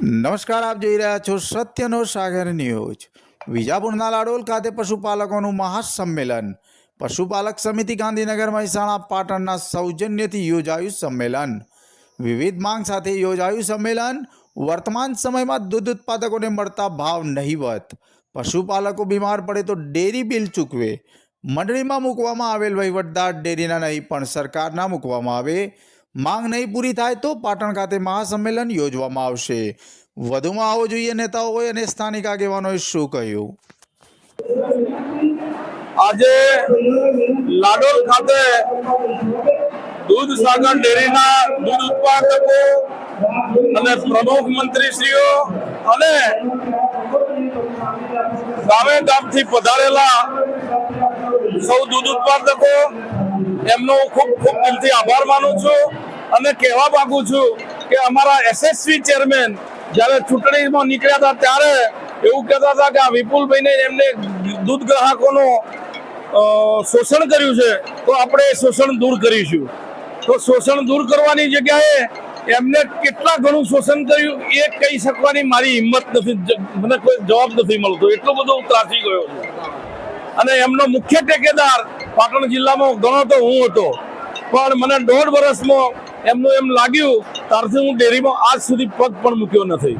નમસ્કાર, આપ જોઈ રહ્યા છો સત્યનો સાગર ન્યૂઝ. વિજાપુરના લાડોલ ખાતે પશુપાલકોનું મહાસંમેલન. પશુપાલક સમિતિ ગાંધીનગર, મહેસાણા, પાટણના સૌજન્યથી યોજાયું સંમેલન. વિવિધ માંગ સાથે યોજાયું સંમેલન. વર્તમાન સમયમાં દૂધ ઉત્પાદકોને મળતા ભાવ નહીવત પશુપાલકો બીમાર પડે તો ડેરી બિલ ચૂકવે. મંડળીમાં મૂકવામાં આવેલ વહીવટદાર ડેરીના નહીં પણ સરકારના મૂકવામાં આવે. માંગ નહીં પૂરી થાય તો પાટણ ખાતે મહાસંમેલન યોજવામાં આવશે. વધુમાં આવો જોઈએ નેતાઓએ અને સ્થાનિક આગેવાનોએ શું કહ્યું? આજે લાડોલ ખાતે દૂધ સાગર ડેરીના દૂધ ઉત્પાદકો અને પ્રમુખ મંત્રીશ્રીઓ અને ગામે ગામથી પધારેલા સૌ દૂધ ઉત્પાદકો, એમનો ખૂબ ખૂબ દિલથી આભાર માનું છું. અને કહેવા માંગુ છું કે અમારા એસએસસી ચેરમેન જ્યારે ચૂંટણીમાં નીકળ્યા હતા ત્યારે એવું કહેતા હતા કે આ વિપુલભાઈને એમને દૂધ ગ્રાહકોનો શોષણ કર્યું છે, તો આપણે એ શોષણ દૂર કરીશું. તો શોષણ દૂર કરવાની જગ્યાએ એમને કેટલા ઘણું શોષણ કર્યું એ કહી શકવાની મારી હિંમત નથી મને કોઈ જવાબ નથી મળતો. એટલો બધો હું ત્રાસી ગયો છું. અને એમનો મુખ્ય ટેકેદાર પાટણ જિલ્લામાં ઘણો તો હું હતો. પણ મને દોઢ વર્ષમાં એમનું એમ લાગ્યું ત્યારથી હું ડેરીમાં આજ સુધી પગ પણ મૂક્યો નથી.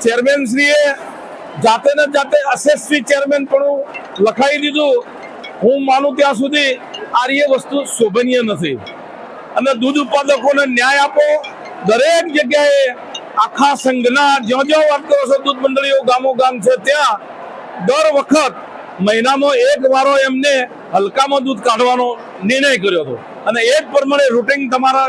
ચેરમેન શ્રીએ જાતે ને જાતે એસએસસી ચેરમેન પણ લખાઈ દીધું. હું માનું ત્યાં સુધી આર્ય વસ્તુ શોભનીય નથી. અને દૂધ ઉત્પાદકોને ન્યાય આપો. દરેક જગ્યાએ આખા સંઘના જ્યાં જ્યાં વાત કરો છો, દૂધ મંડળીઓ ગામો ગામ છે, ત્યાં દર વખત મહિનામાં એક વારો એમને હલકામાં દૂધ કાઢવાનો નિર્ણય કર્યો હતો. અને એ જ પ્રમાણે રૂટિન તમારા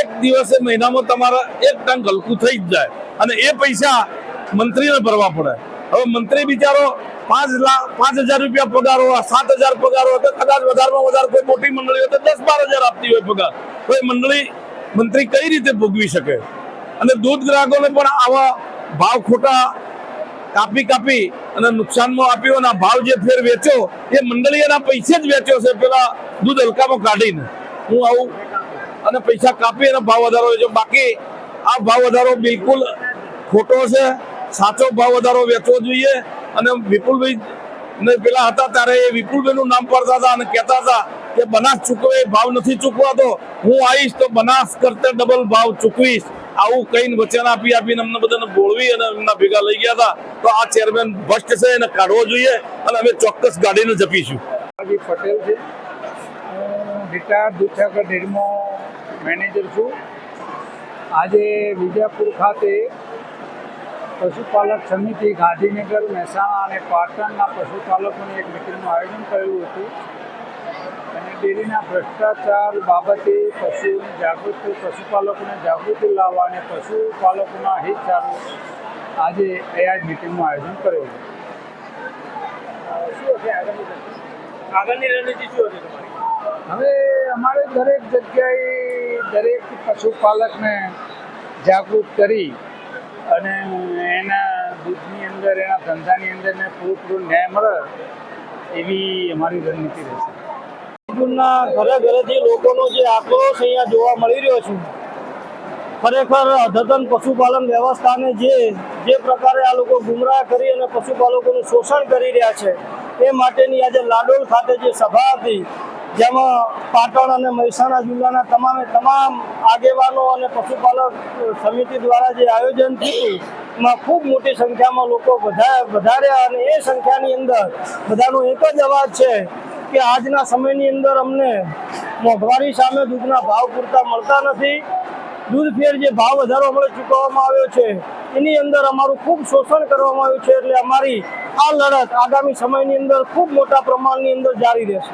એક દિવસે મહિનામાં તમારા એક ટંક હલકું થઈ જ જાય. અને એ પૈસા મંત્રીને ભરવા પડે. હવે મંત્રી બિચારો પાંચ લાખ પાંચ હજાર રૂપિયા પગાર હોય, સાત હજાર પગાર હોય, તો કદાચ વધારમાં વધારે કોઈ મોટી મંડળી હોય તો દસ બાર હજાર આપતી હોય પગાર. તો એ મંડળી મંત્રી કઈ રીતે ભોગવી શકે? અને દૂધ ગ્રાહકોને પણ આવા ભાવ ખોટા કાપી કાપી અને નુકસાનમાં આપ્યો અને ભાવ જે ફેર વેચ્યો, એ મંડળીના પૈસે જ વેચ્યો છે. પેલા દૂધ હલકામાં કાઢીને હું આવું અને પૈસા કાપી અને ભાવ વધારો વેચ્યો. બાકી આ ભાવ વધારો બિલકુલ ખોટો છે. સાચો ભાવ વધારો વેચવો જોઈએ. અને વિપુલભાઈ ને પેલા હતા ત્યારે એ વિપુલભાઈ નું નામ પડતા હતા અને કહેતા હતા કે બનાસ ચૂકવે ભાવ નથી ચૂકવાતો. હું આવીશ તો બનાસ કરતા ડબલ ભાવ ચૂકવીશ. આવું કહીને વચન આપી આપીને અમને બધાને બોળવી અને એમના ભેગા લઈ ગયા હતા. તો આ ચેરમેન ભ્રષ્ટ છે, એને કાઢવો જોઈએ અને અમે ચોક્કસ ગાડીને જપીશું. પટેલ છે. રિટાયર્ડ દૂધસાગર ડેરીનો મેનેજર છું. આજે વિજાપુર ખાતે પશુપાલક સમિતિ ગાંધીનગર, મહેસાણા અને પાટણના પશુપાલકોની એક મિટિંગનું આયોજન કરેલું હતું. ડેરીના ભ્રષ્ટાચાર બાબતે પશુ જાગૃતિ પશુપાલકોને જાગૃતિ લાવવા અને પશુપાલકોના હિત સારું આજે એ આ જ મિટિંગનું આયોજન કરેલું શું હશે આગળની રણનીતિ? શું હતી તમારી? હવે અમારે દરેક જગ્યાએ દરેક પશુપાલકને જાગૃત કરી અને એના દૂધની અંદર એના ધંધાની અંદર ને પૂરેપૂરો ન્યાય મળે એવી અમારી રણનીતિ રહેશે. ના ઘરે ઘરેથી લોકોનો જે આક્રોશ અહીંયા જોવા મળી રહ્યો છે, ખરેખર અદ્યતન પશુપાલન વ્યવસ્થાને જે જે પ્રકારે આ લોકો ગુમરાહ કરી અને પશુપાલકોનું શોષણ કરી રહ્યા છે, એ માટેની આજે લાડોલ ખાતે જે સભા હતી, જેમાં પાટણ અને મહેસાણા જિલ્લાના તમામે તમામ આગેવાનો અને પશુપાલક સમિતિ દ્વારા જે આયોજન થયું, એમાં ખૂબ મોટી સંખ્યામાં લોકો વધારે વધાર્યા અને એ સંખ્યાની અંદર બધાનો એક જ અવાજ છે કે આજના સમયની અંદર અમને મોંઘવારી સામે દૂધના ભાવ પૂરતા મળતા નથી. દૂધ ફેર જે ભાવ વધારો અમને ચૂકવવામાં આવ્યો છે, એની અંદર અમારું ખૂબ શોષણ કરવામાં આવ્યું છે એટલે અમારી આ લડત આગામી સમયની અંદર ખૂબ મોટા પ્રમાણની અંદર જારી રહેશે.